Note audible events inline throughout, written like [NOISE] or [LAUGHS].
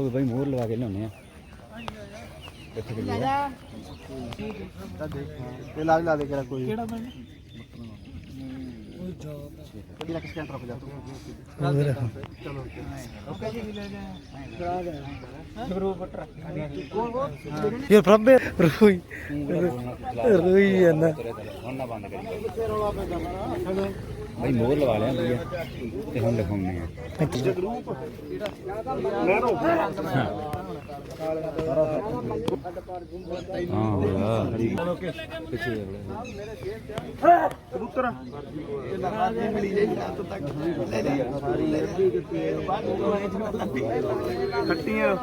ਉਹ ਬਈ ਮੋਹਰ ਲਵਾ ਕੇ ਲਿਆਉਣੇ ਆ। ਕਿੱਥੇ ਚੱਲੀ ਆ? ਤੇ ਲਾ ਲਾ ਦੇ ਕਿਹੜਾ ਕੋਈ। ਕਿਹੜਾ ਮੈਂ ਕਿਹੜਾ ਕਿਸ ਕੰਟਰ ਜਾ ਚਲੋ ਇਹ ਫਰੱਬੇ ਰੋਈ। ਰੋਈ ਜਾਂਦਾ। ਹੁਣ ਨਾ ਬੰਦ ਕਰੀ। ਬਈ ਮੋਹਰ ਲਵਾ ਲਿਆ ਬਈ ਤੇ ਹੁਣ ਲਿਖਾਉਣੇ ਆ। ਹਾਂ ਹਾਂ ਪਿੱਛੇ ਦੇਖ ਲੈ ਕਬੂਤਰ ਖੱਟੀਆਂ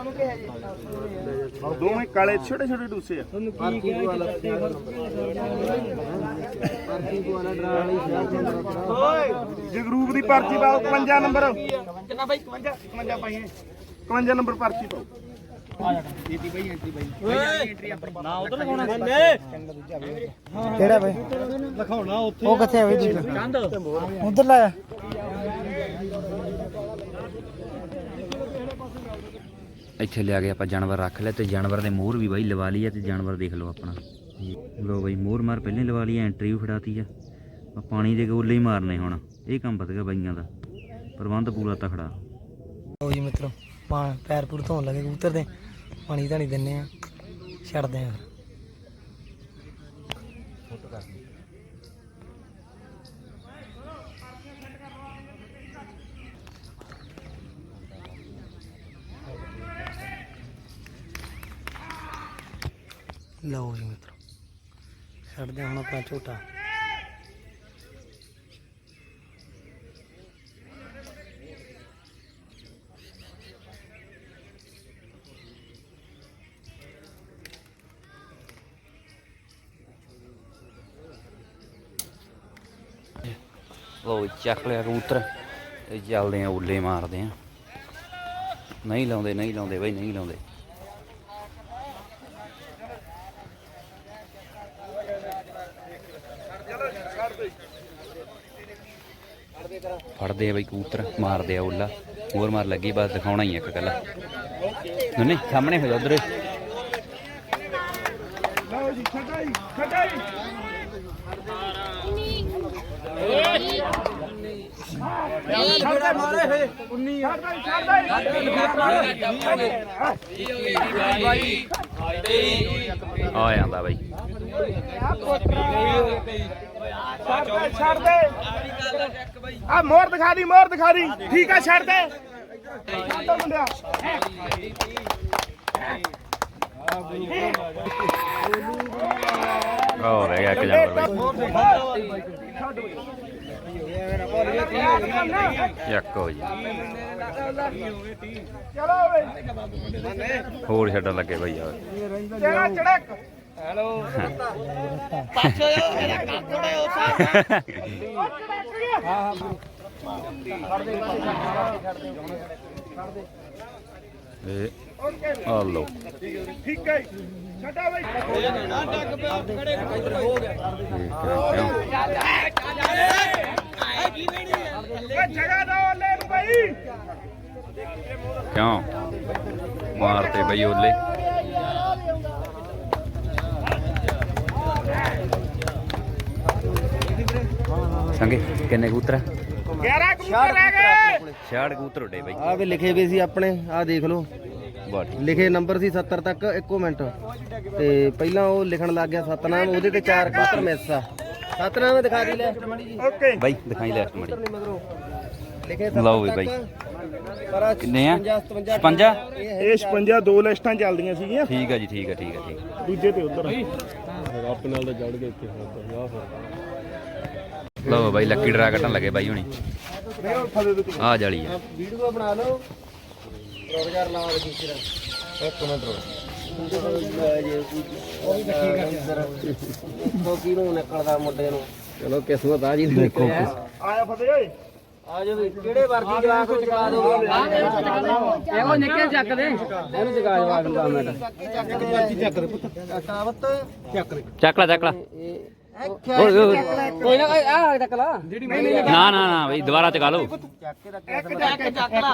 ਦੋਵੇਂ ਕਾਲੇ ਛੋਟੇ ਛੋਟੇ ਡੂਸੇ ਆ ਜਗਰੂਪ ਦੀ ਪਰਚੀ ਪਾਓ 55 ਨੰਬਰ। ਕਿੰਨਾ ਬਾਈ? 55 55 ਪਾਈਏ। 55 ਨੰਬਰ ਪਰਚੀ ਪਾਓ। ਕਿਹੜਾ ਬਈ? ਲਿਖਾਉਣਾ ਉੱਥੇ। ਉਹ ਕਿੱਥੇ ਆ ਬਈ ਕੰਧ ਉਧਰ ਲਾਇਆ ਇੱਥੇ ਲਿਆ ਕੇ ਆਪਾਂ ਜਾਨਵਰ ਰੱਖ ਲਿਆ ਤੇ ਜਾਨਵਰ ਦੇ ਮੋਹਰ ਵੀ ਬਾਈ ਲਵਾ ਲਈ ਤੇ ਜਾਨਵਰ ਦੇਖ ਲਓ ਆਪਣਾ। ਲੋ ਬਾਈ, ਮੋਹਰ ਮਾਰ ਪਹਿਲੇ ਲਵਾ ਲਈ ਐਂਟਰੀ ਵੀ ਫੜਾਤੀ ਆ। ਆ ਪਾਣੀ ਦੇ ਗੋਲੇ ਹੀ ਮਾਰਨੇ ਹੁਣ। ਇਹ ਕੰਮ ਵਧ ਗਿਆ ਬਾਈਆਂ ਦਾ। ਪ੍ਰਬੰਧ ਪੂਰਾ ਤਖੜਾ ਲਓ ਜੀ ਮਿੱਤਰੋ ਪੈਰ ਪੂਰ ਧੋਣ ਲੱਗੇ ਕਬੂਤਰ ਦੇ। ਪਾਣੀ ਧਾਣੀ ਦਿੰਨੇ ਆ। ਛੱਡਦੇ ਆ ਫਿਰ। ਲਓ ਜੀ ਮਿੱਤਰੋ। ਛੱਡਦੇ ਹੁਣ ਆਪਣਾ ਝੋਟਾ। ਲੋ ਚੱਕ ਲਿਆ ਕਬੂਤਰ ਤੇ ਚੱਲਦੇ ਆ ਉੱਲੇ ਮਾਰਦੇ ਆ ਨਹੀਂ ਲਾਉਂਦੇ ਨਹੀਂ ਲਾਉਂਦੇ ਬਈ, ਨਹੀਂ ਲਾਉਂਦੇ। ਫੜਦੇ ਆ ਬਈ ਕਬੂਤਰ ਮਾਰਦੇ ਆ ਉੱਲਾ। ਹੋਰ ਮਾਰ ਲੱਗੀ ਬਸ ਦਿਖਾਉਣਾ ਹੀ ਇੱਕ ਕੱਲਾ ਨਹੀਂ ਸਾਹਮਣੇ ਹੋ ਜਾ ਉਧਰ। ਲਓ ਜੀ ਖਟਾਈ ਖਟਾਈ। ਆ ਜਾਂਦਾ ਬਈ। ਛੱਡ ਦੇ ਛੱਡ ਦੇ। ਆ ਮੋਰ ਦਿਖਾ ਦੀ ਮੋਰ ਦਿਖਾ ਦੀ। ਠੀਕ ਆ ਛੱਡ ਦੇ। ਛੱਡ ਮੁੰਡਿਆ ਹੋ ਰਹਿ ਗਿਆ ਇੱਕ ਇੱਕ ਹੋ ਜੀ ਚਲੋ ਵੇ ਹੋਰ ਛੱਡਣ ਲੱਗੇ ਬਈ ਯਾਰ ਤੇਰਾ ਚੜਕ ਇਹ ਆ ਲਓ ਠੀਕ ਹੈ ਛੱਡਾ ਬਈ ਓਏ ਜਗ੍ਹਾ ਦੋ ਲੈ ਨੂੰ ਬਈ ਕਿਉਂ ਮਾਰਤੇ ਬਈ ਓਲੇ ਸੰਗੇ ਕਿੰਨੇ ਕਬੂਤਰ ਆ? 11 ਕਬੂਤਰ ਰਹਿ ਗਏ। 66 ਕਬੂਤਰ ਉੱਡੇ ਬਈ। ਆ ਵੀ ਲਿਖੇ ਵੀ ਸੀ ਆਪਣੇ ਆ ਦੇਖ ਲਓ। ਬਾਟ ਲਿਖੇ ਨੰਬਰ ਸੀ 70 ਤੱਕ ਇੱਕੋ ਮਿੰਟ। ਤੇ ਪਹਿਲਾਂ ਉਹ ਲਿਖਣ ਲੱਗ ਗਿਆ ਸਤਨਾਮ ਉਹਦੇ ਤੇ ਚਾਰ ਕਬੂਤਰ ਮਿਸ ਆ। ਸਤਨਾਮ ਦਿਖਾ ਦੀ ਲੈ। ਓਕੇ। ਬਾਈ ਦਿਖਾਈ ਲੈ ਮੜੀ। ਲਿਖੇ ਲਓ ਵੀ ਬਾਈ। ਕਿੰਨੇ ਆ? 57 56 ਇਹ 56 ਦੋ ਲਿਸਟਾਂ ਚੱਲਦੀਆਂ ਸੀਗੀਆਂ। ਠੀਕ ਆ ਜੀ ਠੀਕ ਆ ਠੀਕ ਆ ਠੀਕ ਆ। ਦੂਜੇ ਤੇ ਉਧਰ। ਲਓ ਬਾਈ ਲੱਕੀ ਡਰਾ ਕੱਟਣ ਲੱਗੇ ਬਾਈ ਹੁਣੀ। ਆ ਜਾਲੀ ਆ। ਵੀਡੀਓ ਬਣਾ ਲਓ। ਰੋਜ਼ਗਾਰ ਲਾਵਾ ਦੇ ਦੂਸਰਾ ਇੱਕ ਮਿੰਟ ਰੋ ਉਹ ਵੀ ਕੱਟੀ ਕਰ ਉਹ ਕਿਹਨੂੰ ਨਿਕਲਦਾ ਮੁੰਡੇ ਨੂੰ? ਚਲੋ ਕਿਸਮਤ ਆ ਜੀ। ਦੇਖੋ ਆਇਆ ਫਤਿਹ ਓਏ। ਆ ਜਾ ਵੀ ਕਿਹੜੇ ਵਰਗੀ ਜਵਾਕ ਨੂੰ ਚਕਾ ਦੋ। ਇਹੋ ਨਿੱਕੇ ਚੱਕ ਦੇ। ਇਹਨੂੰ ਚਕਾ ਜਵਾਕ ਨੂੰ 10 ਮਿੰਟ। ਚੱਕ ਦੇ ਚੱਕ ਦੇ। ਪੁੱਤ ਚੱਕ ਦੇ ਚੱਕ ਲੈ ਚੱਕ ਲੈ। ਕੋਈ ਨਾ ਆ ਚੱਕ ਲਾ। ਨਾ ਨਾ ਨਾ ਬਈ ਦੁਬਾਰਾ ਚਕਾ ਲਓ।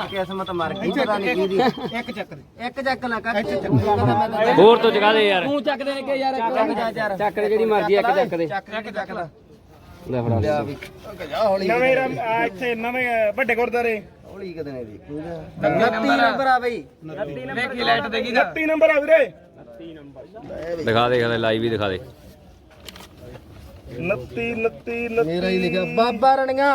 ਕਿਸਮਤ ਮਰ ਗਈ ਪਤਾ ਨਹੀਂ ਕਿਹਦੀ ਇੱਕ ਚੱਕ ਦੇ। ਇੱਕ ਚੱਕ ਲੈ ਕੱਟ। ਹੋਰ ਤੋਂ ਚਕਾ ਦੇ ਯਾਰ। ਤੂੰ ਚੱਕ ਦੇ ਕੇ ਯਾਰ ਇੱਕ ਚੱਕ ਦੇ ਜਿਹੜੀ ਮਰਜ਼ੀ ਇੱਕ ਚੱਕ ਦੇ। ਚੱਕ ਚੱਕ ਲੈ। ਲੈ ਫੜਾ। ਲਿਆ ਵੀ। ਨਵੇਂ ਰਮ- ਆ ਇੱਥੇ ਨਵੇਂ ਵੱਡੇ ਗੁਰਦਾਰੇ ਹੌਲੀ ਕਦੇ ਨਹੀਂ ਦੇਖੂਗਾ 29 ਨੰਬਰ ਆ। ਬਈ। 29 ਨੰਬਰ ਆ। ਵੀਰੇ। ਦਿਖਾ ਦੇ ਦਿਖਾ ਲਾਈਵ ਵੀ ਦਿਖਾ ਦੇ। 29 29 ਮੇਰਾ ਹੀ ਲਿਖਿਆ ਬਾਬਾ ਰਣੀਆਂ।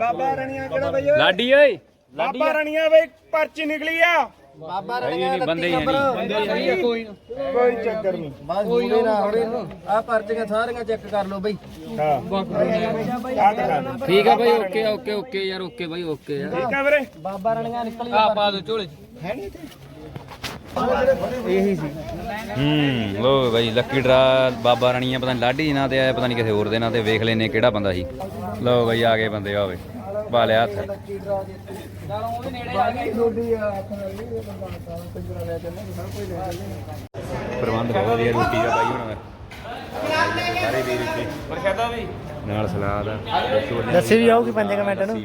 ਬਾਬਾ ਰਣੀਆਂ ਕਿਹੜਾ ਬਈ? ਓਏ? ਲਾਡੀ ਓਏ। ਬਾਬਾ ਰਣੀਆਂ ਬਈ ਪਰਚੀ ਨਿਕਲੀ ਆ। ਬਾਬਾ ਨਹੀਂ, ਰਣੀਆਂ ਨਹੀਂ, ਬੰਦੇ ਹੀ ਹੈ ਨਹੀਂ। ਕੋਈ ਚੱਕਰ ਨਹੀਂ ਬਸ ਹੋਵੇ ਨਾ ਹੋਵੇ। ਆ ਪਰਚੀਆਂ ਸਾਰੀਆਂ ਚੈੱਕ ਕਰ ਲਓ ਬਈ। ਹਾਂ। ਆ ਦਿਖਾ ਠੀਕ ਆ ਬਾਈ ਓਕੇ ਓਕੇ ਓਕੇ ਯਾਰ ਓਕੇ ਬਾਈ ਓਕੇ ਯਾਰ। ਠੀਕ ਆ ਵੀਰੇ। ਬਾਬਾ ਰਣੀਆਂ ਨਿਕਲੀ ਆ ਪਾ ਦੋ ਝੋਲੇ ਇਹੀ ਸੀ ਹੂੰ ਲੋ ਬਈ ਲੱਕੀ ਡਰਾ ਬਾਬਾ ਰਣੀਆਂ ਪਤਾ ਨਹੀਂ ਲਾਡੀ ਜੀ ਨਾਂ ਤੇ ਆਇਆ ਪਤਾ ਨਹੀਂ ਕਿਸੇ ਹੋਰ ਦੇ ਨਾਂ ਤੇ ਵੇਖ ਲੈਨੇ ਕਿਹੜਾ ਬੰਦਾ ਸੀ। ਲੋ ਬਈ ਆ ਗਏ ਬੰਦੇ ਆਵੇ ਬਾਲਿਆ ਹੱਥ। ਪ੍ਰਬੰਧ ਬਹੁਤ ਵਧੀਆ ਰੋਟੀ ਦਾ ਬਾਈ ਹੁਣ ਸਾਰੇ ਵੀਰ ਇੱਥੇ। ਪ੍ਰਸ਼ਾਦਾ ਵੀ। ਨਾਲ ਸਲਾਦ ਦੱਸੇ ਵੀ ਆਊਗੀ 5 ਮਿੰਟ ਨੂੰ।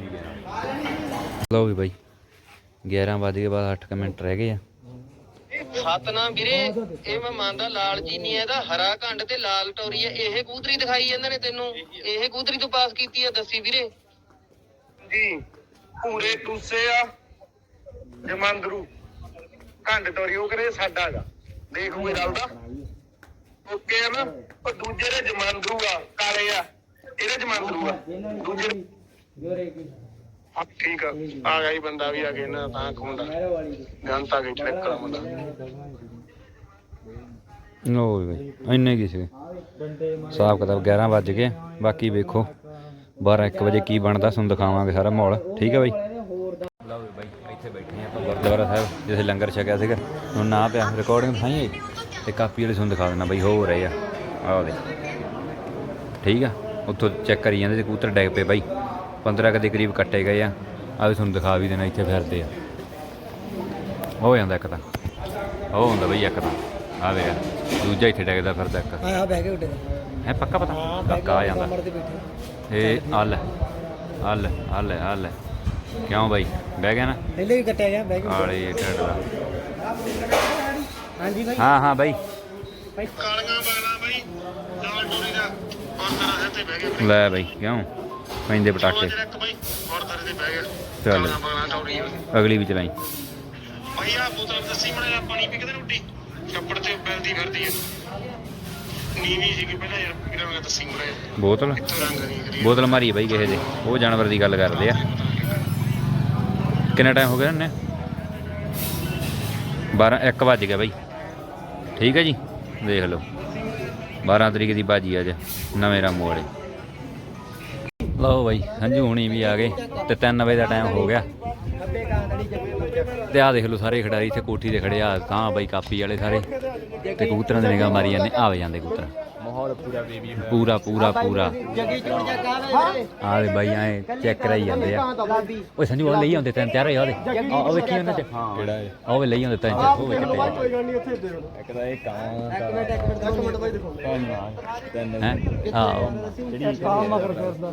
ਲਓ ਵੀ ਬਾਈ 11 ਵਜੇ ਕੇ ਬਾਅਦ 8 ਮਿੰਟ ਰਹਿ ਗਏ ਆ। ਸਤਨਾਮ ਵੀਰੇ, ਇਹ ਮੈਂ ਮੰਨਦਾ, ਲਾਲ ਜੀ ਨਹੀਂ ਇਹਦਾ, ਹਰਾ ਘੰਡ ਤੇ ਲਾਲ ਟੌਰੀ ਹੈ। ਇਹ ਕੂਦਰੀ ਦਿਖਾਈ ਜਾਂਦੇ ਨੇ ਤੈਨੂੰ? ਇਹ ਕੂਦਰੀ ਤੂੰ ਪਾਸ ਕੀਤੀ ਆ, ਦੱਸੀ ਵੀਰੇ? ਜੀ, ਪੂਰੇ ਟੂਸੇ ਆ ਜਮਾਂਦਰੂ ਘੰਡ ਤੋਰੀ, ਉਹ ਕਰੇ ਸਾਡਾ ਗਾ ਦੇਖ ਕੋਈ ਰਲਦਾ। ਓਕੇ ਆ ਨਾ, ਉਹ ਦੂਜੇ ਦੇ ਜਮਾਂਦਰੂ ਆ, ਕਾਲੇ ਆ। ਇਹਦੇ ਜਮਾਂਦਰੂ ਆ। ਦੂਜੇ ਹਾਂ ਠੀਕ ਆ ਆ ਗਿਆ ਜੀ ਬੰਦਾ ਵੀ ਆ ਗਿਆ ਨਾ ਤਾਂ ਖੁੰਡਾ ਜਨਤਾ ਕੇ ਟਰੈਕਟਰ ਮੁੰਡਾ ਲਓ ਵੀ ਇੰਨੇ ਕੀ ਸੀ ਕਿਤਾਬ 11 ਵੱਜ ਗਏ, ਬਾਕੀ ਵੇਖੋ 12 1 ਵਜੇ ਕੀ ਬਣਦਾ, ਤੁਹਾਨੂੰ ਦਿਖਾਵਾਂਗੇ ਸਾਰਾ ਮਾਹੌਲ, ਠੀਕ ਹੈ ਬਾਈ? ਲਓ ਵੀ ਬਾਈ, ਇੱਥੇ ਬੈਠੇ ਆਪਾਂ ਗੁਰਦੁਆਰਾ ਸਾਹਿਬ, ਜਿੱਥੇ ਲੰਗਰ ਛਕਿਆ ਸੀਗਾ। ਹੁਣ ਨਾ ਪਿਆ ਰਿਕਾਰਡਿੰਗ ਦਿਖਾਈਏ ਤੇ ਕਾਪੀ ਵਾਲੇ ਤੁਹਾਨੂੰ ਦਿਖਾ ਦੇਣਾ ਬਾਈ, ਹੋ ਰਹੇ ਆ। ਆਹ ਦੇ ਠੀਕ ਆ, ਉੱਥੋਂ ਚੈੱਕ ਕਰੀ ਜਾਂਦੇ, ਤੇ ਕਬੂਤਰ ਡੈਗ ਪਏ ਬਾਈ। 15 ਕੁ ਦੇ ਕਰੀਬ ਕੱਟੇ ਗਏ ਆ। ਆ ਵੀ ਤੁਹਾਨੂੰ ਦਿਖਾ ਵੀ ਦੇਣਾ ਇੱਥੇ ਫਿਰਦੇ ਆ। ਹੋ ਜਾਂਦਾ ਇੱਕ ਤਾਂ। ਉਹ ਹੁੰਦਾ ਬਈ ਇੱਕ ਤਾਂ। ਆ ਵੇ ਦੂਜਾ ਇੱਥੇ ਡੈਗਦਾ ਫਿਰਦਾ ਇੱਕ। ਆ ਬਹਿ ਕੇ ਉੱਡੇ। ਹੈ ਪੱਕਾ ਪਤਾ? ਪੱਕਾ ਆ ਜਾਂਦਾ। ਇਹ ਅੱਲ ਅੱਲ ਅੱਲ ਅੱਲ ਕਿਉਂ ਬਾਈ? ਬਹਿ ਗਿਆ ਨਾ। ਪਹਿਲੇ ਵੀ ਕੱਟਿਆ ਗਿਆ ਬਹਿ ਕੇ ਆਲੇ ਢੱਡ ਦਾ ਹਾਂਜੀ ਬਾਈ। ਹਾਂ ਹਾਂ ਬਾਈ। ਕਾਲੀਆਂ ਬਾਗਲਾ ਬਈ ਲਾਲ ਟੋਰੀ ਦਾ। ਗੁਰਦਾਰਾ ਹੈ ਤੇ ਬਹਿ ਗਿਆ। ਲੈ ਬਾਈ ਕਿਉਂ? ਪੈਂਦੇ ਪਟਾਕੇ। ਇੱਕ ਬਈ ਗੁਰਦਾਰੇ ਤੇ ਬਹਿ ਗਿਆ ਚੱਲ। ਟੋਰੀ ਅਗਲੀ ਵੀ ਚਲਾਈ। ਭਾਈ ਆ ਬੋਤਲ ਦੱਸੀ ਮੜਾ ਪਾਣੀ ਪੀ ਕੇ ਤੇ ਰੋਟੀ। ਛੱਪੜ ਤੇ ਬੈਲਦੀ ਫਿਰਦੀ ਆ। ਨੀਵੀਂ ਸੀਗੀ ਪਹਿਲਾਂ ਯਾਰ ਕਿਹੜਾ ਮੈਂ ਦੱਸੀ ਮੜਾ ਬੋਤਲ? ਬੋਤਲ ਮਾਰੀ ਹੈ ਬਾਈ ਕਿਸੇ ਦੇ। ਉਹ ਜਾਨਵਰ ਦੀ ਗੱਲ ਕਰਦੇ ਆ। ਕਿੰਨਾ ਟਾਈਮ ਹੋ ਗਿਆ ਨੇ 12 1 ਵੱਜ ਗਿਆ ਬਾਈ। ਠੀਕ ਹੈ ਜੀ? ਦੇਖ ਲਓ। 12 ਤਰੀਕ ਦੀ ਬਾਜੀ ਅੱਜ ਨਵੇਂ ਰਾਮੂ ਵਾਲੇ। ਲਓ ਬਾਈ ਸੰਜੂ ਹੁਣੀ ਵੀ ਆ ਗਏ ਤੇ 3 ਵਜੇ ਦਾ ਟਾਈਮ ਹੋ ਗਿਆ। ਤੇ ਆ ਦੇਖ ਲਓ ਸਾਰੇ ਖਿਡਾਰੀ ਇੱਥੇ ਕੋਠੀ ਤੇ ਖੜੇ ਆ ਤਾਂ ਬਾਈ ਕਾਪੀ ਵਾਲੇ ਸਾਰੇ ਤੇ ਕਬੂਤਰਾਂ ਦੇ ਨਿਗਾਹ ਮਾਰੀ ਜਾਂਦੇ ਆਵੇ ਜਾਂਦੇ ਕਬੂਤਰ। ਮਾਹੌਲ ਪੂਰਾ ਬੇਬੀ ਪੂਰਾ ਪੂਰਾ ਪੂਰਾ। ਜੱਗੀ ਚੋਂ ਚੱਕ ਆ ਵੇ ਆ ਦੇ ਬਾਈ ਐ ਚੈੱਕ ਕਰਾਈ ਜਾਂਦੇ ਆ। ਓਏ ਸੰਜੂ ਉਹ ਲਈ ਆਉਂਦੇ ਤਿੰਨ ਚਾਰ ਹੋਏ ਉਹਦੇ ਆ ਉਹ ਵੇਖੀ ਉਹਨਾਂ ਚ? ਕਿਹੜਾ ਹੈ? ਉਹ ਵੇ ਲਈ ਆਉਂਦੇ ਤਿੰਨ ਚਾਰ ਉਹ ਵੇ ਕਿੱਥੇ ਇੱਕ ਮਿੰਟ ਇੱਕ ਮਿੰਟ ਇੱਕ ਮਿੰਟ ਬਾਈ ਦੇਖੋ। ਹੈ? ਆ ਜਿਹੜੀ ਕੰਮ ਮਗਰ ਫਿਰਦਾ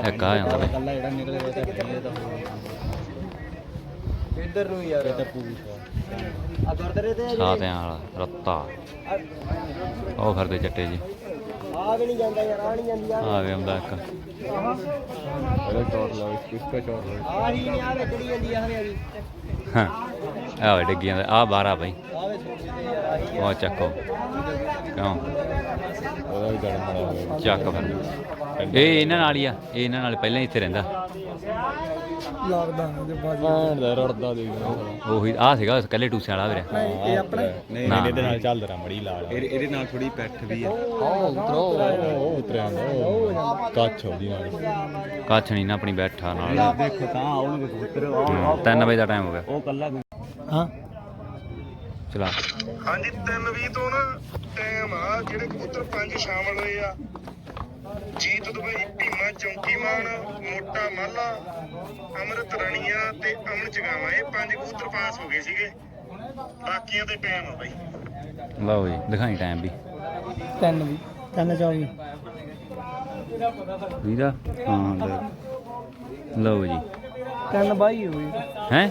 ਇੱਕ ਆ ਜਾਂਦਾ ਬਈ ਕੱਲਾ ਜਿਹੜਾ ਨਿਕਲੇ ਉਹ ਤਾਂ ਇੱਧਰ ਨੂੰ ਯਾਰ। ਆ ਗੁਰਦਾਰੇ ਤੇ ਛਾਤਿਆਂ ਵਾਲਾ ਰੱਤਾ ਉਹ ਫਿਰਦੇ ਚੱਟੇ ਜੀ। ਆ ਵੀ ਨਹੀਂ ਜਾਂਦਾ ਯਾਰ ਆ ਨਹੀਂ ਜਾਂਦੀ ਆ ਆ ਵੇ ਆਉਂਦਾ ਇੱਕ। ਆ ਹੀ ਨਹੀਂ ਆ ਵੇ ਚੜੀ ਜਾਂਦੀ ਆ ਹਾਂ। ਆ ਵੇ ਡਿੱਗੀ ਜਾਂਦਾ ਆ 12 ਬਈ। ਆ ਵੇ ਯਾਰ ਆ ਹੀ ਉਹ ਚੱਕੋ। ਕਿਉਂ? ਚੱਕ ਫਿਰ। ਇਹ ਇਹਨਾਂ ਨਾਲ ਹੀ ਆ ਇਹ ਇਹਨਾਂ ਨਾਲ ਪਹਿਲਾਂ ਹੀ ਇੱਥੇ ਰਹਿੰਦਾ। ਲੱਗਦਾ ਜੇ ਬਾਜੀ ਉਹੀ ਆ ਸੀਗਾ ਇਕੱਲੇ ਟੂਸੇ ਵਾਲਾ ਵੀਰੇ। ਇਹ ਆਪਣਾ। ਨਹੀਂ ਨਹੀਂ ਇਹਦੇ ਨਾਲ ਕੱਛ ਨਹੀਂ ਨਾ ਆਪਣੀ ਬੈਠਾ ਨਾਲ। ਦੇਖੋ ਤਾਂ ਉਹਨੂੰ ਕਬੂਤਰ। 3 ਵਜੇ ਦਾ ਟਾਈਮ ਹੋ ਗਿਆ। ਉਹ ਕੱਲਾ ਹਾਂ। ਚਲਾ। ਹਾਂਜੀ 3:20 ਤੋਂ ਨਾ ਟਾਈਮ ਆ ਜਿਹੜੇ ਕਬੂਤਰ ਪੰਜ ਸ਼ਾਮਲ ਹੋਏ ਆ। ਜੀਤ ਦੁਬਈ ਭੀਮਾ ਚੌਂਕੀ ਮਾਨ ਮੋਟਾ ਮਾਲਾ ਅਮਰਤ ਰਣੀਆਂ ਤੇ ਅਮਨ ਚਗਾਵਾ ਇਹ ਪੰਜ ਕਬੂਤਰ ਪਾਸ ਹੋ ਗਏ ਸੀਗੇ। ਬਾਕੀਆਂ ਤੇ ਟਾਈਮ ਆ ਬਾਈ। ਲਓ ਜੀ ਦਿਖਾਈ ਟਾਈਮ ਵੀ। ਤਿੰਨ ਵੀ। ਤਿੰਨ ਚੌਵੀ ਵੀਰਾ? ਹਾਂ ਲਓ ਜੀ। ਕੰਨ ਬਾਈ ਹੋਈ ਹੈ?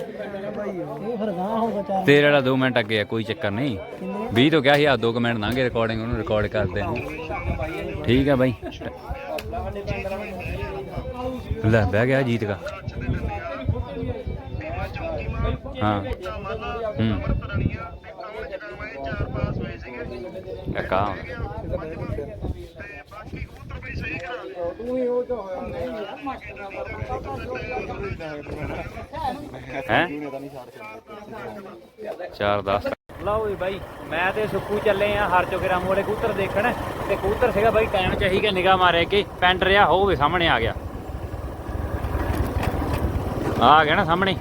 ਤੇਰੇ ਵਾਲਾ 2 ਮਿੰਟ ਅੱਗੇ ਆ ਕੋਈ ਚੱਕਰ ਨਹੀਂ। 20 ਤੋਂ ਕਿਹਾ ਸੀ ਆ 2 ਮਿੰਟ ਲੰਘੇ ਰਿਕਾਰਡਿੰਗ ਉਹਨੂੰ ਰਿਕਾਰਡ ਕਰਦੇ ਨੇ ਠੀਕ ਆ ਬਾਈ। ਲੈ ਬਹਿ ਗਿਆ ਜੀਤ ਦਾ ਹਾਂ। ਹੂੰ। ਕਾਕਾ ਹੈ 410 ਲਓ ਜੀ ਬਾਈ ਮੈਂ ਤੇ ਸੁੱਕੂ ਚੱਲੇ ਆ ਹਰ ਚੋਕੇ ਰਾਮੂ ਵਾਲੇ ਕਬੂਤਰ ਦੇਖਣ। ਤੇ ਕਬੂਤਰ ਸੀਗਾ ਬਾਈ ਟਾਈਮ ਚਾਹੀ ਕੇ ਨਿਗਾਹ ਮਾਰੇ ਕਿ ਪੈਂਟ ਰਿਆ ਹੋਵੇ ਸਾਹਮਣੇ ਆ ਗਿਆ। ਆ ਗਿਆ ਨਾ ਸਾਹਮਣੇ।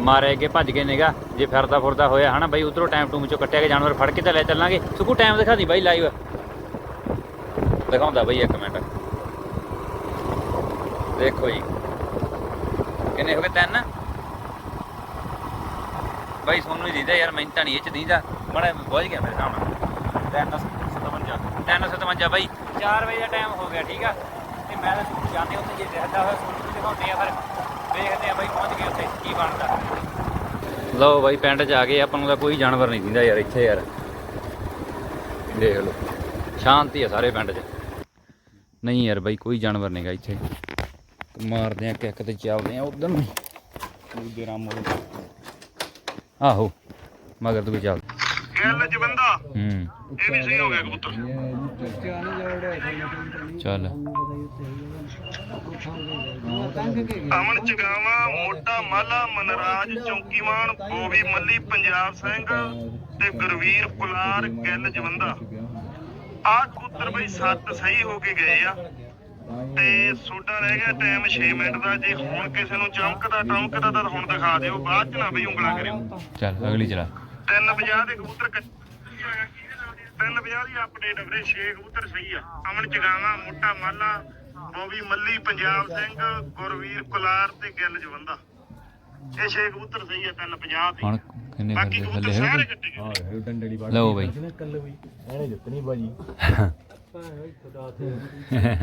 ਮਾਰੇ ਕੇ ਭੱਜ ਕੇ ਨਿਗਾਹ। ਜੇ ਫਿਰਦਾ ਫੁਰਦਾ ਹੋਇਆ ਹਨਾ ਬਾਈ ਉਧਰੋਂ ਟਾਈਮ ਟੂਮ ਚੋਂ ਕੱਟਿਆ ਕੇ ਜਾਨਵਰ ਫੜ ਕੇ ਤੇ ਲੈ ਚੱਲਾਂਗੇ। ਸੁੱਕੂ ਟਾਈਮ ਦਿਖਾ ਦੀ ਬਾਈ ਲਾਈਵ ਦਿਖਾਉਂਦਾ ਬਾਈ ਇੱਕ ਮਿੰਟ। ਦੇਖੋ ਜੀ। ਕਿੰਨੇ ਹੋ ਗਏ? ਤਿੰਨ? ਬਾਈ, ਸੋਨੂੰ ਹੀ ਦੀਦਾ ਯਾਰ ਮੈਨੂੰ ਤਾਂ ਨਹੀਂ ਇਹ ਚ ਦੀਦਾ ਬੜਾ ਬੁੱਝ ਗਿਆ ਮੇਰੇ ਸਾਹਮਣੇ। 357 357 ਬਾਈ। 4 ਵਜੇ ਦਾ ਟਾਈਮ ਹੋ ਗਿਆ, ਠੀਕ ਆ? ਤੇ ਮੈਂ ਤਾਂ ਜਾਂਦੇ ਉੱਥੇ ਜੇ ਦੇਖਦਾ ਹੋਇਆ ਸੋਨੂੰ ਨੂੰ ਦਿਖਾਉਂਦੇ ਆ ਫਿਰ। ਦੇਖਦੇ ਆ ਬਾਈ, ਪਹੁੰਚ ਗਏ ਉੱਥੇ, ਕੀ ਬਣਦਾ। ਲਓ ਬਾਈ, ਪਿੰਡ ਚ ਆ ਗਏ, ਆਪਾਂ ਨੂੰ ਤਾਂ ਕੋਈ ਜਾਨਵਰ ਨਹੀਂ ਦਿੰਦਾ ਯਾਰ, ਇੱਥੇ ਯਾਰ। ਦੇਖ ਲਓ। ਸ਼ਾਂਤੀ ਆ ਸਾਰੇ ਪਿੰਡ 'ਚ। ਨਹੀਂ ਯਾਰ ਬਾਈ, ਕੋਈ ਜਾਨਵਰ ਨਹੀਂਗਾ ਇੱਥੇ। ਮਾਰਦੇ ਆ ਕਿੱਕ ਤੇ ਚੱਲਦੇ ਆ ਉਧਰ ਨੂੰ ਦੂਜੇ ਰਾਮ ਆਹੋ ਮਗਰ ਤੂੰ ਵੀ ਚੱਲ ਗੱਲ ਜਵੰਦਾ ਹੂੰ। ਇਹ ਵੀ ਸਹੀ ਹੋ ਗਿਆ ਕਬੂਤਰ। ਚੱਲ। ਅਮਨ ਚਗਾਵਾ ਮੋਟਾ ਮਾਲਾ ਮਨਰਾਜ ਚੌਕੀਵਾਨ ਬੋਬੀ ਮੱਲੀ ਪੰਜਾਬ ਸਿੰਘ ਤੇ ਗੁਰਵੀਰ ਕੁਲਾਰ ਗਿੱਲ ਜਵੰਦਾ ਆਹ ਕਬੂਤਰ ਬਈ ਸੱਤ ਸਹੀ ਹੋ ਕੇ ਗਏ ਆ। ਤੇ ਸੋਡਾ ਰਹਿ ਗਿਆ ਟਾਈਮ 6 ਮਿੰਟ ਦਾ। ਜੇ ਹੁਣ ਕਿਸੇ ਨੂੰ ਚਮਕਦਾ ਟਮਕਦਾ ਤਾਂ ਹੁਣ ਦਿਖਾ ਦਿਓ ਬਾਅਦ ਚ ਨਾ ਬਈ ਉਂਗਲਾਂ ਕਰਿਓ। ਚੱਲ ਅਗਲੀ ਚਲਾ। 350 ਦੇ ਕਬੂਤਰ ਕੱਚ- 350 ਦੀ ਅਪਡੇਟ ਵੀਰੇ 6 ਕਬੂਤਰ ਸਹੀ ਆ। ਅਮਨ ਚਗਾਵਾ ਮੋਟਾ ਮਾਲਾ ਬੋਬੀ ਮੱਲੀ ਪੰਜਾਬ ਸਿੰਘ ਗੁਰਵੀਰ ਕੁਲਾਰ ਤੇ ਗਿੱਲ ਜਵੰਦਾ। ਇਹ 6 ਕਬੂਤਰ ਸਹੀ ਆ 350 ਹੁਣ ਦੇ। ਕਿੰਨੇ ਬਾਕੀ ਥੱਲੇ ਕਬੂਤਰ ਥੱਲੇ ਸਾਰੇ ਹੈ ਕੱਟੇ ਗਏ। ਲਓ ਬਈ। [LAUGHS]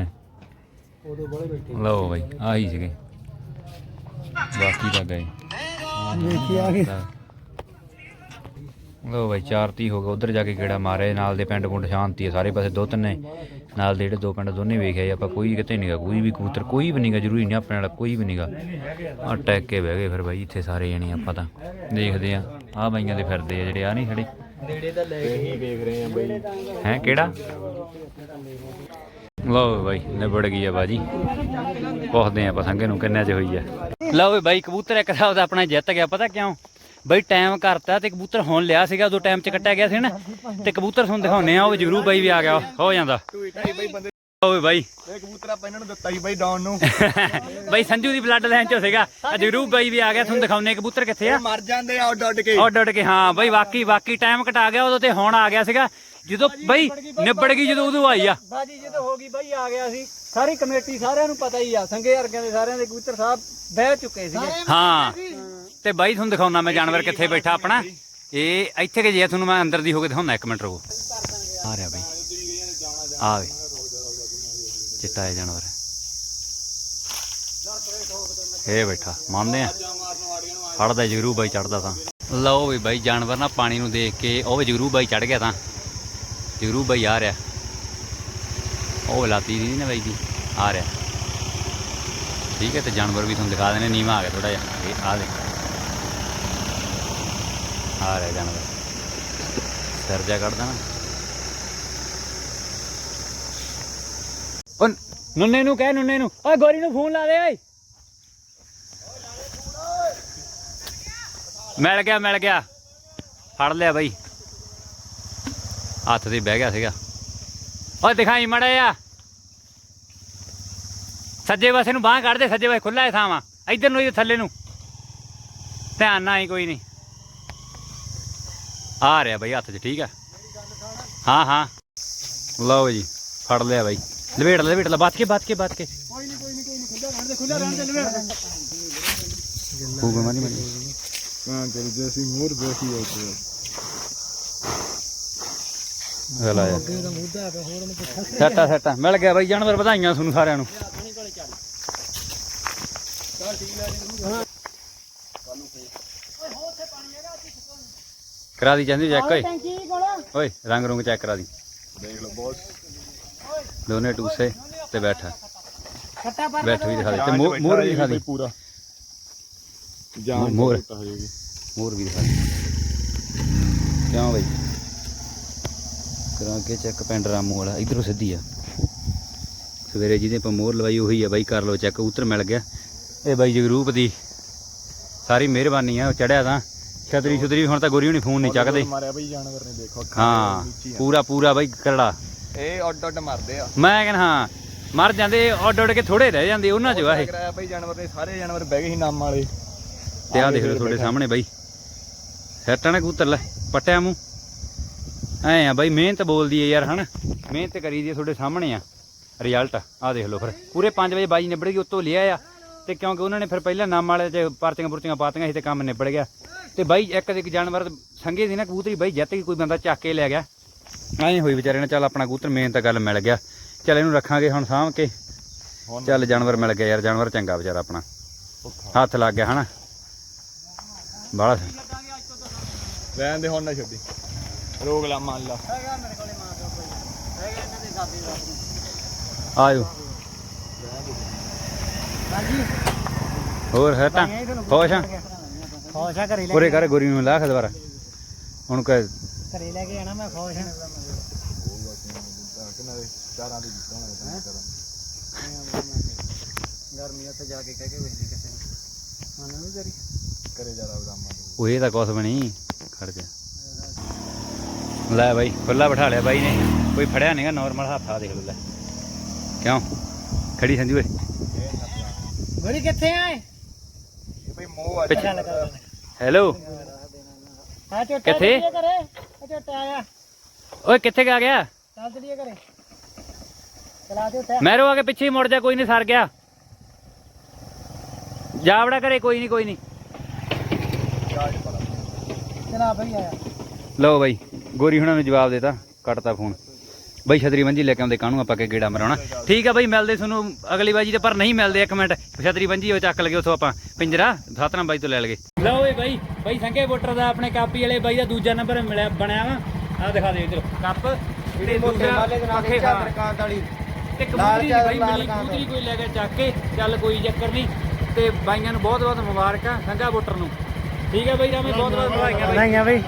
[LAUGHS] ਉਦੋਂ ਬੜੇ ਬੈਠੇ। ਲਓ ਬਈ ਆਹੀ ਸੀਗੇ। ਬਾਕੀ ਤਾਂ ਗਏ। ਵੇਖੀ ਆ ਗਏ ਲਓ ਬਈ ਚਾਰ ਤੀ ਹੋ ਗਏ। ਉਧਰ ਜਾ ਕੇ ਕਿਹੜਾ ਮਾਰੇ ਨਾਲ ਦੇ ਪਿੰਡ ਪੁੰਡ ਸ਼ਾਂਤੀ ਹੈ ਸਾਰੇ ਪਾਸੇ ਦੋ ਤਿੰਨੇ ਨਾਲ ਦੇ ਜਿਹੜੇ ਦੋ ਪਿੰਡ ਦੋਨੇ ਵੇਖਿਆ ਜੀ ਆਪਾਂ ਕੋਈ ਕਿਤੇ ਨਹੀਂਗਾ ਕੋਈ ਵੀ ਕਬੂਤਰ ਕੋਈ ਵੀ ਨਹੀਂਗਾ ਜ਼ਰੂਰੀ ਨਹੀਂ ਆਪਣੇ ਵਾਲਾ ਕੋਈ ਵੀ ਨਹੀਂਗਾ ਆ ਟੈਕ ਕੇ ਬਹਿ ਗਏ ਫਿਰ ਬਾਈ ਇੱਥੇ ਸਾਰੇ ਜਣੇ ਆਪਾਂ ਤਾਂ ਦੇਖਦੇ ਆ। ਆ ਬਾਈਆਂ ਦੇ ਫਿਰਦੇ ਆ ਜਿਹੜੇ ਆ ਨਹੀਂ ਖੜੇ। ਨੇੜੇ ਤਾਂ ਲੈ ਕੇ ਹੈ ਕਿਹੜਾ? ਲਓ ਬਾਈ ਨਿਬੜ ਗਈ ਆ ਬਾਜੀ। ਪੁੱਛਦੇ ਆ ਆਪਾਂ ਸੰਗੇ ਨੂੰ ਕਿੰਨੇ ਚ ਹੋਈ ਆ। ਲਓ ਵੀ ਬਾਈ ਕਬੂਤਰ ਇੱਕ ਦਾ ਆਪਣਾ ਜਿੱਤ ਗਿਆ ਪਤਾ ਕਿਉਂ? ਬਈ ਟਾਈਮ ਕਰਤਾ ਤੇ ਕਬੂਤਰ ਹੁਣ ਲਿਆ ਸੀਗਾ ਉਦੋਂ ਟਾਈਮ ਚ ਕੱਟਿਆ ਗਿਆ ਸੀ ਨਾ। ਤੇ ਕਬੂਤਰ ਤੁਹਾਨੂੰ ਦਿਖਾਉਨੇ ਆ ਉਹ ਜਗਰੂ ਬਾਈ ਵੀ ਆ ਗਿਆ ਹੋ ਜਾਂਦਾ। ਓਏ ਬਾਈ। ਇਹ ਕਬੂਤਰ ਆਪਾਂ ਇਹਨਾਂ ਨੂੰ ਦਿੱਤਾ ਸੀ ਬਾਈ ਡਾਊਨ ਨੂੰ। [LAUGHS] ਬਾਈ ਸੰਜੂ ਦੀ ਬਲੱਡ ਲਾਈਨ ਚ ਸੀਗਾ। ਆ ਜਗਰੂ ਬਾਈ ਵੀ ਆ ਗਿਆ ਤੁਹਾਨੂੰ ਦਿਖਾਉਨੇ ਕਬੂਤਰ ਕਿੱਥੇ ਆ। ਮਰ ਜਾਂਦੇ ਆ ਉੱਡ ਉੱਡ ਕੇ। ਉੱਡ ਉੱਡ ਕੇ ਹਾਂ ਬਈ ਵਾਕਈ ਵਾਕਈ ਟਾਈਮ ਘਟਾ ਗਿਆ ਉਦੋਂ ਤੇ ਹੁਣ ਆ ਗਿਆ ਸੀਗਾ। ਜਦੋਂ ਬਈ ਨਿਬੜ ਗਈ ਜਦੋਂ ਉਦੋਂ ਆਈ ਆ। ਬਾਜੀ ਜਦੋਂ ਹੋ ਗਈ ਬਾਈ ਆ ਗਿਆ ਸੀ। ਸਾਰੀ ਕਮੇਟੀ ਸਾਰਿਆਂ ਨੂੰ ਪਤਾ ਹੀ ਆ ਸੰਗੇ ਵਰਗਿਆਂ ਦੇ ਸਾਰਿਆਂ ਦੇ ਕਬੂਤਰ ਸਾਹਿਬ ਬਹਿ ਚੁੱਕੇ ਸੀਗੇ। ਹਾਂ। ਤੇ ਬਾਈ ਤੁਹਾਨੂੰ ਦਿਖਾਉਣਾ ਮੈਂ ਜਾਨਵਰ ਕਿੱਥੇ ਬੈਠਾ ਆਪਣਾ। ਇਹ ਇੱਥੇ ਕਿ ਜੇ ਤੁਹਾਨੂੰ ਮੈਂ ਅੰਦਰ ਦੀ ਹੋ ਕੇ ਦਿਖਾਉਣਾ ਇੱਕ ਮਿੰਟ ਰੁਕੋ। ਆ ਰਿਹਾ ਬਾਈ। ਆ ਵੇ। ਚਿੱਟਾ ਹੈ ਜਾਨਵਰ। ਇਹ ਬੈਠਾ ਮੰਨਦੇ ਆ? ਫੜਦਾ ਜਗਰੂ ਬਾਈ ਚੜਦਾ ਤਾਂ। ਲਓ ਵੀ ਬਾਈ ਜਾਨਵਰ ਨਾ ਪਾਣੀ ਨੂੰ ਦੇਖ ਕੇ ਉਹ ਵੀ ਜਗਰੂ ਬਾਈ ਚੜ ਗਿਆ ਤਾਂ। ਜਗਰੂ ਬਾਈ ਆ ਰਿਹਾ। ਉਹ ਲਾਤੀ ਦੀ ਨਾ ਬਾਈ ਦੀ, ਆ ਰਿਹਾ। ਠੀਕ ਹੈ, ਤੇ ਜਾਨਵਰ ਵੀ ਤੁਹਾਨੂੰ ਦਿਖਾ ਦੇਣੇ, ਨੀਵਾ ਆ ਗਿਆ ਥੋੜਾ ਜਿਹਾ। ਇਹ ਆ ਦੇ ਆ ਰਿਹਾ ਜਾਨਵਰ। ਸਿਰ ਜਾ ਕੱਢਦਾ ਨਾ। ਉਹ ਨੁੰਨੇ ਨੂੰ ਕਹਿ, ਨੁੰਨੇ ਨੂੰ। ਓਏ, ਗੋਰੀ ਨੂੰ ਫੋਨ ਲਾ ਦੇ ਓਏ। ਮਿਲ ਗਿਆ ਮਿਲ ਗਿਆ। ਫੜ ਲਿਆ ਬਾਈ। ਹੱਥ ਤੇ ਬਹਿ ਗਿਆ ਸੀਗਾ। ਓਏ ਦਿਖਾਈ ਮੜਾ ਆ ਸੱਜੇ ਪਾਸੇ ਨੂੰ ਬਾਹ ਕੱਢ ਦੇ ਸੱਜੇ ਪਾਸੇ ਖੁੱਲਾ ਹੈ ਥਾਵਾਂ ਇੱਧਰ ਨੂੰ ਇਹ ਥੱਲੇ ਨੂੰ। ਧਿਆਨ ਨਾਲ ਹੀ ਕੋਈ ਨਹੀਂ। ਆ ਰਿਹਾ ਬਾਈ ਹੱਥ 'ਚ ਠੀਕ ਆ। ਹਾਂ ਹਾਂ। ਲਓ ਜੀ ਫੜ ਲਿਆ ਬਾਈ। ਲਵੇੜ ਲੈ ਲਵੇੜ ਲੈ ਬਾਤ ਕੇ ਬਾਤ ਕੇ ਬਾਤ ਕੇ। ਕੋਈ ਨਹੀਂ ਕੋਈ ਨਹੀਂ ਕੋਈ ਨਹੀਂ ਖੁੱਲਾ ਰਹਿਣ ਦੇ ਖੁੱਲਾ ਰਹਿਣ ਦੇ ਮਾਰੀ। ਕਾਂ ਕਰੀ ਜੈਸੀ ਮੋਰ ਬੈਠੀ ਹੈ ਉੱਤੇ ਉਹਨੂੰ ਪੁੱਛਾ। ਸੱਟਾ ਸੱਟਾ। ਮਿਲ ਗਿਆ ਬਾਈ ਜਾਨਵਰ ਵਧਾਈਆਂ ਤੁਹਾਨੂੰ ਸਾਰਿਆਂ ਨੂੰ। ਕਰਾ ਦੀ ਜਾਂਦੀ ਚੈੱਕ ਓਏ। ਓਏ ਰੰਗ ਰੁੰਗ ਚੈੱਕ ਕਰਾ ਦੀ। ਦੇਖ ਲਓ ਬਹੁਤ। ਦੋਨੇ ਟੂਸੇ ਤੇ ਬੈਠਾ। ਖੱਟਾ ਪਰ ਬੈਠ ਵੀ ਦਿਖਾ ਦੇ। ਤੇ ਮੋਰ ਵੀ ਦਿਖਾ ਦੇ। ਪੂਰਾ। ਜਾਨ ਮੋਰ। ਮੋਰ ਵੀ ਦਿਖਾ ਦੇ। ਕਿਉਂ ਬਾਈ? ਕਰਾ ਕੇ ਚੈੱਕ ਪਿੰਡ ਰਾਮੂ ਵਾਲਾ ਇਧਰੋਂ ਸਿੱਧੀ ਆ। ਸਵੇਰੇ ਜਿਹਦੇ ਆਪਾਂ ਮੋਰ ਲਵਾਈ ਉਹੀ ਆ ਬਾਈ ਕਰ ਲਓ ਚੈੱਕ ਉਤਰ ਮਿਲ ਗਿਆ। ਇਹ ਬਾਈ ਜਗਰੂਪ ਦੀ ਸਾਰੀ ਮਿਹਰਬਾਨੀ ਆ ਚੜਿਆ ਤਾਂ। ਛਤਰੀ ਛਤਰੀ ਹੁਣ ਤਾਂ ਗੋਰੀ ਹੁਣੀ ਫੋਨ ਨਹੀਂ ਚੱਕਦੇ। ਮਾਰਿਆ ਬਈ ਜਾਨਵਰ ਨੇ ਦੇਖੋ ਅੱਖਾਂ ਹਾਂ ਦੇ ਵਿੱਚ ਹੀ ਆ। ਪੂਰਾ ਪੂਰਾ ਬਾਈ ਕਰੜਾ। ਇਹ ਅੱਡ ਅੱਡ ਮਰਦੇ ਆ। ਮੈਂ ਕਹਿੰਦਾ ਹਾਂ ਮਰ ਜਾਂਦੇ ਉੱਡ ਉੱਡ ਕੇ ਥੋੜੇ ਰਹਿ ਜਾਂਦੇ ਉਹਨਾਂ ਚ ਵਾਹੇ ਕਰਾਇਆ ਬਈ ਜਾਨਵਰ ਦੇ ਸਾਰੇ ਜਾਨਵਰ ਬਹਿ ਗਏ ਸੀ ਨਾਮ ਵਾਲੇ। ਤੇ ਆਹ ਦੇਖ ਲਓ ਤੁਹਾਡੇ ਸਾਹਮਣੇ ਬਾਈ। ਸੈਟਾਂ ਨੇ ਕਬੂਤਰ ਲੈ ਪਟਿਆ ਮੂੰਹ। ਐ ਆ ਬਾਈ ਮਿਹਨਤ ਬੋਲਦੀ ਏ ਯਾਰ ਹਨਾ? ਮਿਹਨਤ ਕਰੀ ਦੀ ਆ, ਤੁਹਾਡੇ ਸਾਹਮਣੇ ਆ। ਰਿਜ਼ਲਟ ਆਹ ਦੇਖ ਲਓ ਫਿਰ। ਪੂਰੇ 5 ਵਜੇ ਬਾਈ ਨਿਬੜ ਗਈ ਉੱਤੋਂ ਲਿਆ ਆ ਤੇ ਕਿਉਂਕਿ ਉਹਨਾਂ ਨੇ ਫਿਰ ਪਹਿਲਾਂ ਨਾਮ ਵਾਲੇ ਚ ਪਰਚੀਆਂ ਪੁਰਚੀਆਂ ਪਾਤੀਆਂ ਸੀ ਤੇ ਕੰਮ ਨਿਬੜ ਗਿਆ। ਤੇ ਬਾਈ ਇੱਕ ਦੇ ਇੱਕ ਜਾਨਵਰ ਸੰਗੇ ਦੀ ਨਾ ਕਬੂਤਰੀ ਬਾਈ ਜਿੱਤ ਗਈ ਕੋਈ ਬੰਦਾ ਚੱਕ ਕੇ ਲੈ ਗਿਆ। ਐਂ ਹੋਈ ਵਿਚਾਰੇ ਨੇ ਚੱਲ ਆਪਣਾ ਕਬੂਤਰ ਮੇਨ ਤਾਂ ਗੱਲ ਮਿਲ ਗਿਆ। ਚੱਲ ਇਹਨੂੰ ਰੱਖਾਂਗੇ ਹੁਣ ਸਾਂਭ ਕੇ। ਚੱਲ ਜਾਨਵਰ ਮਿਲ ਗਿਆ ਯਾਰ ਜਾਨਵਰ ਚੰਗਾ ਵਿਚਾਰਾ ਆਪਣਾ। ਹੱਥ ਲੱਗ ਗਿਆ ਹਨਾ? ਬਾਲਾ ਰਹਿਣ ਦੇ ਹੁਣ ਨਾ ਛੱਡੀ। ਰੋਗ ਲਾ ਮੰਨ ਲਾ। ਆਜੋ। ਹੋਰ ਹੈ ਤਾਂ? ਖੁਸ਼ ਆ? ਖੁਸ਼ ਆ ਘਰੇ ਲੈ ਪੂਰੇ ਕਰ ਗੋਰੀ ਨੂੰ ਲਾਖ ਦੁਬਾਰਾ। ਹੁਣ ਕਹ ਘਰੇ ਲੈ ਕੇ ਆਣਾ ਮੈਂ ਖੁਸ਼ ਆ। ਚਾਰਾਂ ਦੇ ਜਿੱਤਾਂ ਹੋਣਾ ਗਰਮੀ ਉੱਥੇ ਜਾ ਕੇ ਕਹਿ ਕੇ ਵੇਖਦੀ ਕਿਸੇ ਨੂੰ। ਮਨ ਨੂੰ ਤੇਰੀ ਕਰੇ। ਜਾ ਰਾਮਾ ਉਹ ਇਹ ਤਾਂ ਕੁਛ ਬਣੀ। ਖੜ ਜਾ। ਲੈ ਬਾਈ ਖੁੱਲਾ ਬਿਠਾ ਲਿਆ ਬਾਈ ਨੇ ਕੋਈ ਫੜਿਆ ਨਹੀਂਗਾ ਨਾਰਮਲ ਹੱਥ ਆ ਦੇਖ ਲਓ ਲੈ ਕਿਉਂ ਖੜੀ ਸੰਜੂ ਓਏ ਗੋਰੀ ਕਿੱਥੇ ਆਏ ਇਹ ਬਈ ਮੋਹ ਆ ਪਿੱਛੇ ਚੱਲ ਕਰ ਹੈਲੋ ਆ ਝੋਟਾ ਕਿੱਥੇ? ਚੱਲੀਏ ਘਰੇ ਆ ਝੋਟਾ ਆਇਆ ਓਏ ਕਿੱਥੇ ਗਾ ਗਿਆ ਚੱਲ ਚਲੀਏ ਘਰੇ ਚਲਾ ਦੇ ਉੱਤੇ ਮੈਰੋ ਆ ਕੇ ਪਿੱਛੇ ਹੀ ਮੁੜ ਜਾ ਕੋਈ ਨਹੀਂ ਸਰ ਗਿਆ ਜਾਵੜਾ ਕਰੇ ਕੋਈ ਨਹੀਂ ਕੋਈ ਨਹੀਂ ਚਲਾ ਬਈ ਆਇਆ ਲਓ ਬਾਈ ਗੋਰੀ ਹੁਣਾਂ ਨੂੰ ਜਵਾਬ ਦੇਤਾ ਕੱਟਤਾ ਫੋਨ। ਬਾਈ ਛਤਰੀ ਵੰਜੀ ਲੈ ਕੇ ਆਉਂਦੇ ਕਾਹਨੂੰ ਆਪਾਂ ਕੇ ਗੇੜਾ ਮਰਾਉਣਾ। ਠੀਕ ਆ ਬਾਈ ਮਿਲਦੇ ਤੁਹਾਨੂੰ ਅਗਲੀ ਵਾਰੀ ਤੇ ਪਰ ਨਹੀਂ ਮਿਲਦੇ ਇੱਕ ਮਿੰਟ। ਛਤਰੀ ਵੰਜੀ ਉਹ ਚੱਕ ਲਗੇ ਉਥੋਂ ਆਪਾਂ। ਪਿੰਜਰਾ ਸਤਨਾਮ ਬਾਈ ਤੋਂ ਲੈ ਲਗੇ। ਲਓ ਓਏ ਬਾਈ ਬਾਈ ਸੰਘੇ ਬੋਟਰ ਦਾ ਆਪਣੇ ਕਾਪੀ ਵਾਲੇ ਬਾਈ ਦਾ ਦੂਜਾ ਨੰਬਰ ਮਿਲਿਆ ਬਣਿਆ ਵਾ। ਆ ਦਿਖਾ ਦੇ ਇਧਰ। ਕੱਪ ਤੇ ਦੂਸਰਾ ਪੱਖੇ ਹਾਂ ਵਾਲੀ। ਤੇ ਕਬੂਤਰੀ ਬਾਈ ਮਿਲੀ ਕਬੂਤਰੀ ਕੋਈ ਲੈ ਕੇ ਚੱਕ ਕੇ ਚੱਲ ਕੋਈ ਚੱਕਰ ਨਹੀਂ। ਤੇ ਬਾਈਆਂ ਨੂੰ ਬਹੁਤ ਬਹੁਤ ਮੁਬਾਰਕਾਂ ਸੰਘਾ ਬੋਟਰ ਨੂੰ। ਠੀਕ ਹੈ ਬਾਈ ਰਾਮੇ ਬਹੁਤ ਬਹੁਤ ਵਧਾਈਆਂ ਬਾਈ। ਨਹੀਂ ਆ ਬਈ।